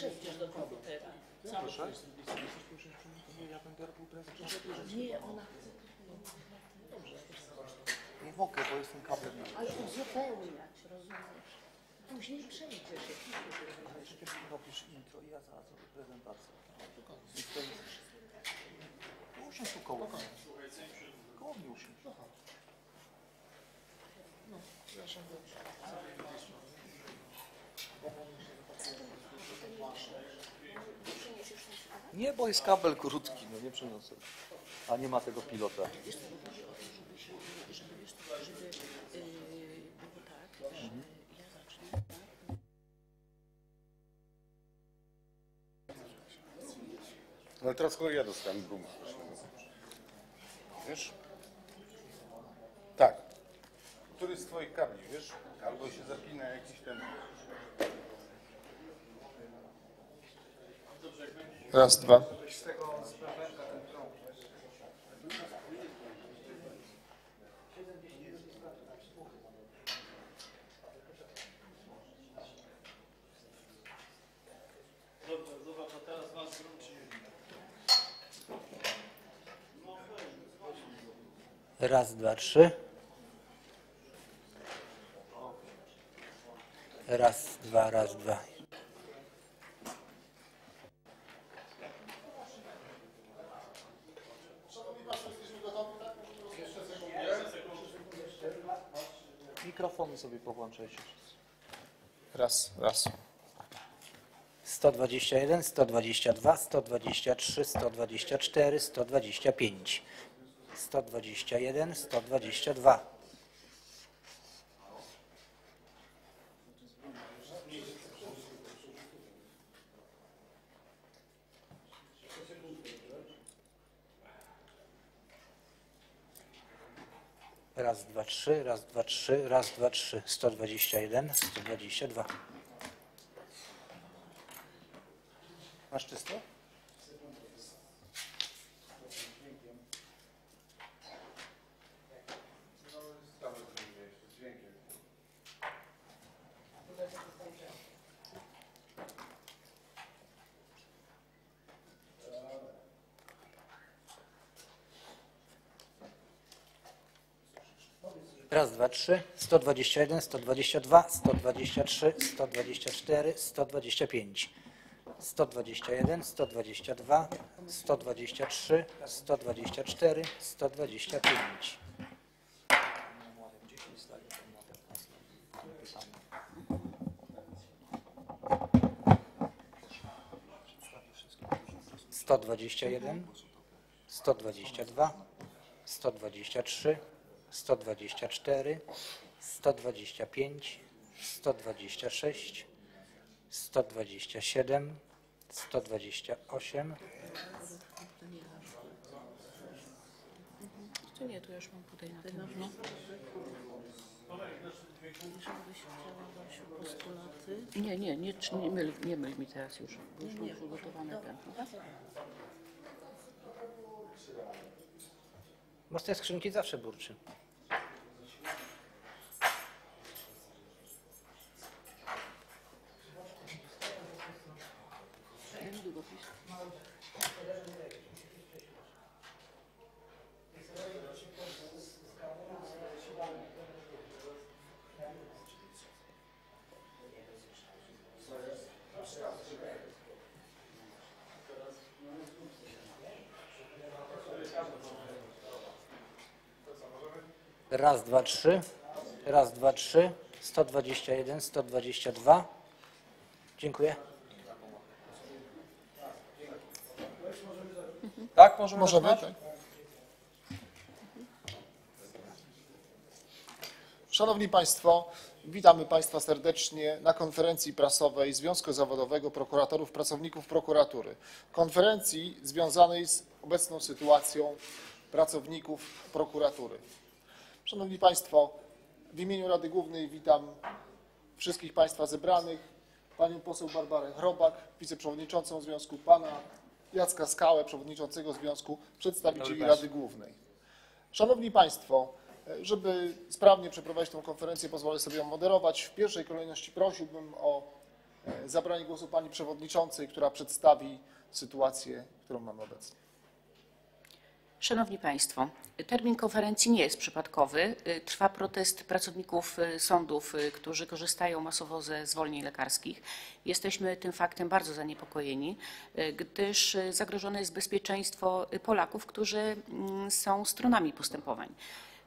przejdziesz do komputera. Cały Proszę? czas. Nie, ja będę robił prezentację. Nie, ona chce. Nie mogę, bo jestem kablem. Ale uzupełniać, rozumiesz? Później przejdziesz. Przecież ty robisz intro i ja zaraz zrobię prezentację. No usiądź tu koło. Koło mnie usiądź. Nie, bo jest kabel krótki, no nie przeniosę. A nie ma tego pilota. Wiesz, co, bo chodzi o to, żeby się, żeby wiesz, żeby yy, było tak, że ja zacznę, tak? Ale teraz kolej ja dostałem gumę. Wiesz? Tak. Który z twoich kabli, wiesz? Albo się zapina jakiś ten... Raz, dwa. Z tego sprawenka ten prąd. Dobra, zobacz, a teraz nas zwróci. Raz, dwa, trzy. Raz, dwa, raz, dwa. Mikrofony sobie powłączajcie. Raz, raz. 121, 122, 123, 124, 125. 121, 122. Raz, dwa, trzy, raz, dwa, trzy, raz, dwa, trzy. 121, 122. Masz czysto? Raz, dwa, trzy, 121, 122, 123, 124, 125. 121, 122, 123, 124, 125. Sto dwadzieścia jeden, sto dwadzieścia dwa, sto dwadzieścia trzy, sto dwadzieścia cztery, sto dwadzieścia pięć, sto dwadzieścia sześć, 127, 128, To nie, to już mam tutaj na tym. No. Nie, nie, nie, nie, myl, nie myl mi teraz już. Już mam przygotowany ten. Bo z tej skrzynki zawsze burczy. Raz, dwa, trzy, raz, dwa, trzy, 121, 122. Dziękuję. Tak, możemy Możemy, tak? Szanowni Państwo, witamy Państwa serdecznie na konferencji prasowej Związku Zawodowego Prokuratorów Pracowników Prokuratury. Konferencji związanej z obecną sytuacją pracowników prokuratury. Szanowni Państwo, w imieniu Rady Głównej witam wszystkich Państwa zebranych, Panią poseł Barbarę Chrobak, wiceprzewodniczącą Związku, Pana Jacka Skałę, przewodniczącego Związku, przedstawicieli Rady Głównej. Szanowni Państwo, żeby sprawnie przeprowadzić tę konferencję, pozwolę sobie ją moderować. W pierwszej kolejności prosiłbym o e, zabranie głosu Pani Przewodniczącej, która przedstawi sytuację, którą mamy obecnie. Szanowni Państwo, termin konferencji nie jest przypadkowy. Y, Trwa protest pracowników y, sądów, y, którzy korzystają masowo ze zwolnień lekarskich. Jesteśmy tym faktem bardzo zaniepokojeni, gdyż zagrożone jest bezpieczeństwo Polaków, którzy mm, są stronami postępowań.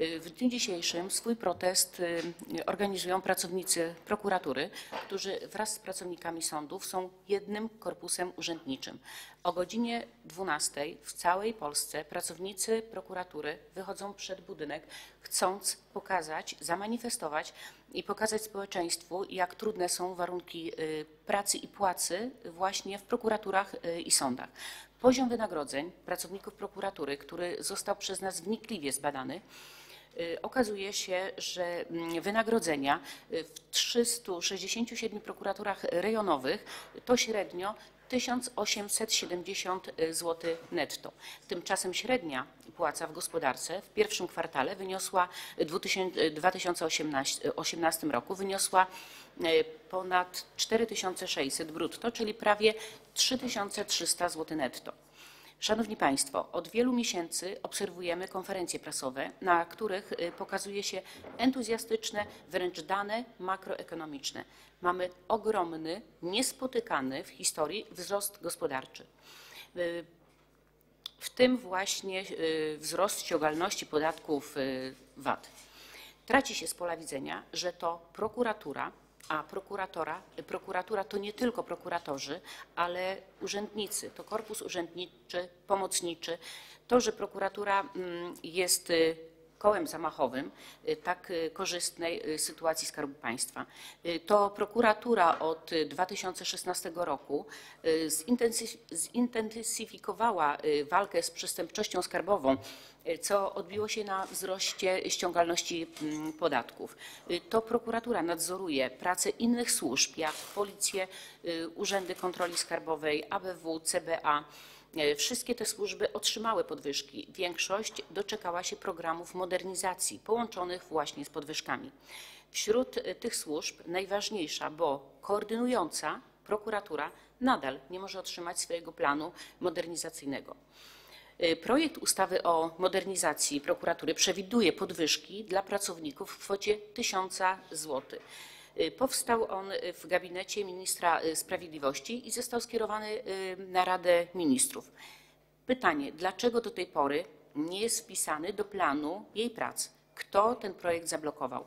W dniu dzisiejszym swój protest y, organizują pracownicy prokuratury, którzy wraz z pracownikami sądów są jednym korpusem urzędniczym. O godzinie 12 w całej Polsce pracownicy prokuratury wychodzą przed budynek, chcąc pokazać, zamanifestować i pokazać społeczeństwu, jak trudne są warunki y, pracy i płacy właśnie w prokuraturach y, i sądach. Poziom wynagrodzeń pracowników prokuratury, który został przez nas wnikliwie zbadany, Okazuje się, że mm, wynagrodzenia y, w 367 prokuraturach rejonowych to średnio 1870 zł netto. Tymczasem średnia płaca w gospodarce w pierwszym kwartale wyniosła w 2018 roku wyniosła ponad 4600 brutto, czyli prawie 3300 zł netto. Szanowni Państwo, od wielu miesięcy obserwujemy konferencje prasowe, na których y, pokazuje się entuzjastyczne, wręcz dane makroekonomiczne. Mamy ogromny, niespotykany w historii wzrost gospodarczy. Y, W tym właśnie y, wzrost ściągalności podatków VAT. Traci się z pola widzenia, że to prokuratura, a prokuratora, prokuratura to nie tylko prokuratorzy, ale urzędnicy, to korpus urzędniczy, pomocniczy. To, że prokuratura mm, jest y, kołem zamachowym y, tak y, korzystnej sytuacji Skarbu Państwa. To prokuratura od y, 2016 roku zintensy- zintensyfikowała walkę z przestępczością skarbową, co odbiło się na wzroście ściągalności mm, podatków. Y, To prokuratura nadzoruje pracę innych służb, jak policję, y, urzędy kontroli skarbowej, ABW, CBA. Wszystkie te służby otrzymały podwyżki. Większość doczekała się programów modernizacji połączonych właśnie z podwyżkami. Wśród tych służb najważniejsza, bo koordynująca prokuratura nadal nie może otrzymać swojego planu modernizacyjnego. E, Projekt ustawy o modernizacji prokuratury przewiduje podwyżki dla pracowników w kwocie 1000 zł. Y, Powstał on y, w gabinecie ministra y, sprawiedliwości i został skierowany y, na Radę Ministrów. Pytanie, dlaczego do tej pory nie jest wpisany do planu jej prac? Kto ten projekt zablokował?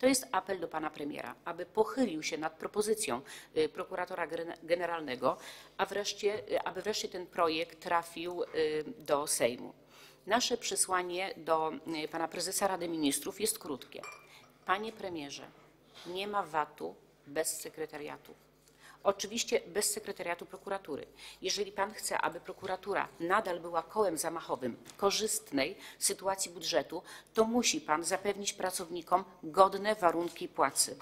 To jest apel do pana premiera, aby pochylił się nad propozycją y, prokuratora generalnego, a wreszcie, y, aby wreszcie ten projekt trafił y, do Sejmu. Nasze przesłanie do pana prezesa Rady Ministrów jest krótkie. Panie premierze, nie ma VAT-u bez sekretariatu. Oczywiście bez sekretariatu prokuratury. Jeżeli pan chce, aby prokuratura nadal była kołem zamachowym korzystnej sytuacji budżetu, to musi pan zapewnić pracownikom godne warunki płacy.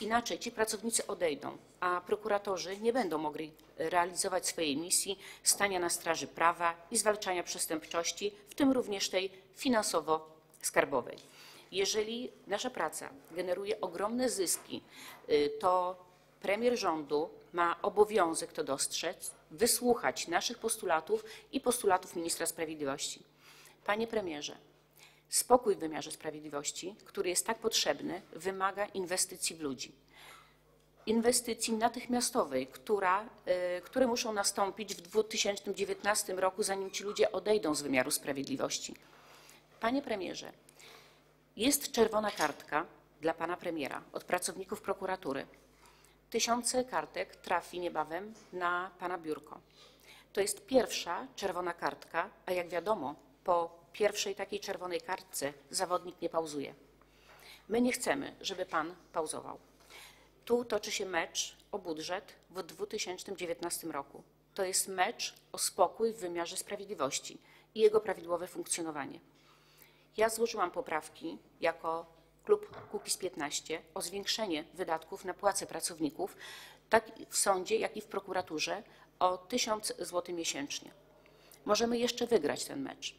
Inaczej ci pracownicy odejdą, a prokuratorzy nie będą mogli realizować swojej misji stania na straży prawa i zwalczania przestępczości, w tym również tej finansowo-skarbowej. Jeżeli nasza praca generuje ogromne zyski, y, to premier rządu ma obowiązek to dostrzec, wysłuchać naszych postulatów i postulatów ministra sprawiedliwości. Panie premierze, spokój w wymiarze sprawiedliwości, który jest tak potrzebny, wymaga inwestycji w ludzi. Inwestycji natychmiastowej, która, y, które muszą nastąpić w 2019 roku, zanim ci ludzie odejdą z wymiaru sprawiedliwości. Panie premierze, jest czerwona kartka dla pana premiera od pracowników prokuratury. Tysiące kartek trafi niebawem na pana biurko. To jest pierwsza czerwona kartka, a jak wiadomo, po pierwszej takiej czerwonej kartce zawodnik nie pauzuje. My nie chcemy, żeby pan pauzował. Tu toczy się mecz o budżet w 2019 roku. To jest mecz o spokój w wymiarze sprawiedliwości i jego prawidłowe funkcjonowanie. Ja złożyłam poprawki jako klub Kukiz 15 o zwiększenie wydatków na płace pracowników, tak w sądzie, jak i w prokuraturze o 1000 zł miesięcznie. Możemy jeszcze wygrać ten mecz.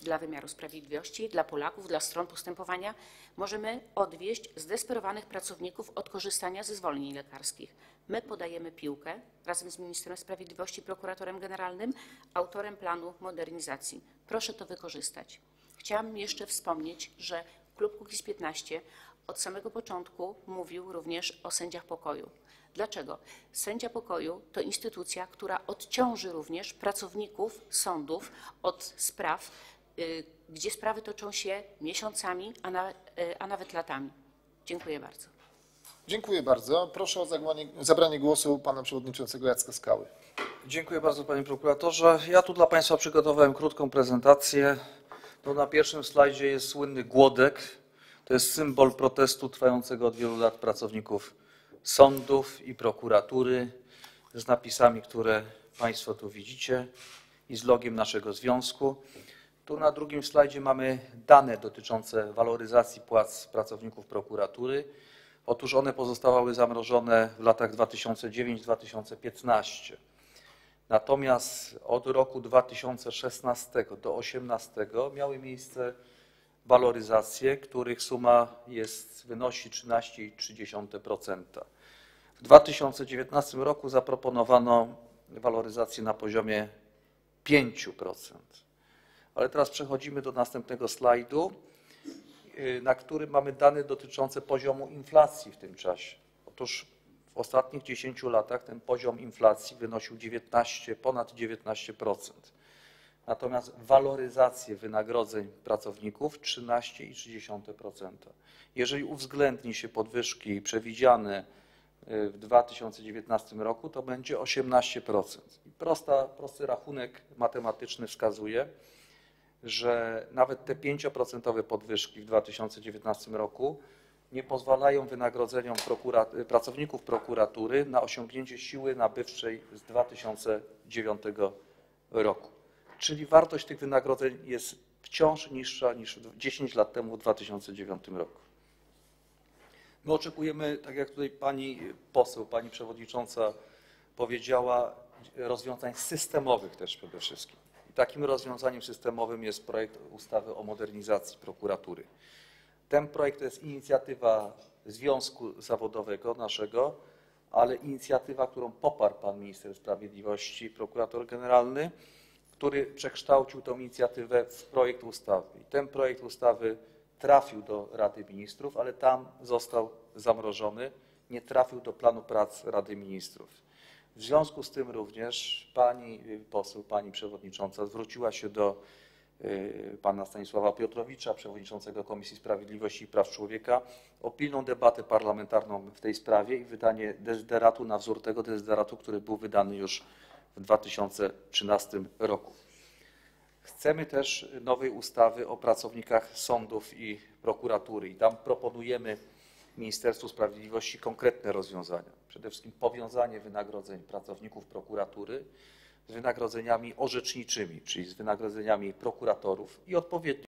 dla wymiaru sprawiedliwości, dla Polaków, dla stron postępowania możemy odwieść zdesperowanych pracowników od korzystania ze zwolnień lekarskich. My podajemy piłkę razem z ministrem sprawiedliwości, prokuratorem generalnym, autorem planu modernizacji. Proszę to wykorzystać. Chciałam jeszcze wspomnieć, że klub Kukiz 15 od samego początku mówił również o sędziach pokoju. Dlaczego? Sędzia pokoju to instytucja, która odciąży również pracowników sądów od spraw, y, gdzie sprawy toczą się miesiącami, a, na, y, a nawet latami. Dziękuję bardzo. Dziękuję bardzo. Proszę o zabranie, zabranie głosu pana przewodniczącego Jacka Skały. Dziękuję bardzo panie prokuratorze. Ja tu dla państwa przygotowałem krótką prezentację. No, na pierwszym slajdzie jest słynny głodek. To jest symbol protestu trwającego od wielu lat pracowników sądów i prokuratury z napisami, które państwo tu widzicie i z logiem naszego związku. Tu na drugim slajdzie mamy dane dotyczące waloryzacji płac pracowników prokuratury. Otóż one pozostawały zamrożone w latach 2009-2015. Natomiast od roku 2016 do 2018 miały miejsce waloryzacje, których suma jest, wynosi 13,3%. W 2019 roku zaproponowano waloryzację na poziomie 5%. Ale teraz przechodzimy do następnego slajdu, y, na którym mamy dane dotyczące poziomu inflacji w tym czasie. Otóż w ostatnich 10 latach ten poziom inflacji wynosił 19, ponad 19%. Natomiast waloryzację wynagrodzeń pracowników 13,3%. Jeżeli uwzględni się podwyżki przewidziane y, w 2019 roku, to będzie 18%. I prosta, prosty rachunek matematyczny wskazuje, że nawet te 5% podwyżki w 2019 roku nie pozwalają wynagrodzeniom prokura pracowników prokuratury na osiągnięcie siły nabywczej z 2009 roku. Czyli wartość tych wynagrodzeń jest wciąż niższa niż 10 lat temu w 2009 roku. My oczekujemy, tak jak tutaj pani poseł, pani przewodnicząca powiedziała, rozwiązań systemowych też przede wszystkim. Takim rozwiązaniem systemowym jest projekt ustawy o modernizacji prokuratury. Ten projekt to jest inicjatywa Związku Zawodowego naszego, ale inicjatywa, którą poparł pan minister sprawiedliwości, prokurator generalny, który przekształcił tę inicjatywę w projekt ustawy. I ten projekt ustawy trafił do Rady Ministrów, ale tam został zamrożony, nie trafił do planu prac Rady Ministrów. W związku z tym również pani poseł, pani przewodnicząca zwróciła się do pana Stanisława Piotrowicza, przewodniczącego Komisji Sprawiedliwości i Praw Człowieka, o pilną debatę parlamentarną w tej sprawie i wydanie dezyderatu na wzór tego dezyderatu, który był wydany już w 2013 roku. Chcemy też nowej ustawy o pracownikach sądów i prokuratury i tam proponujemy Ministerstwu Sprawiedliwości konkretne rozwiązania. Przede wszystkim powiązanie wynagrodzeń pracowników prokuratury z wynagrodzeniami orzeczniczymi, czyli z wynagrodzeniami prokuratorów i odpowiednio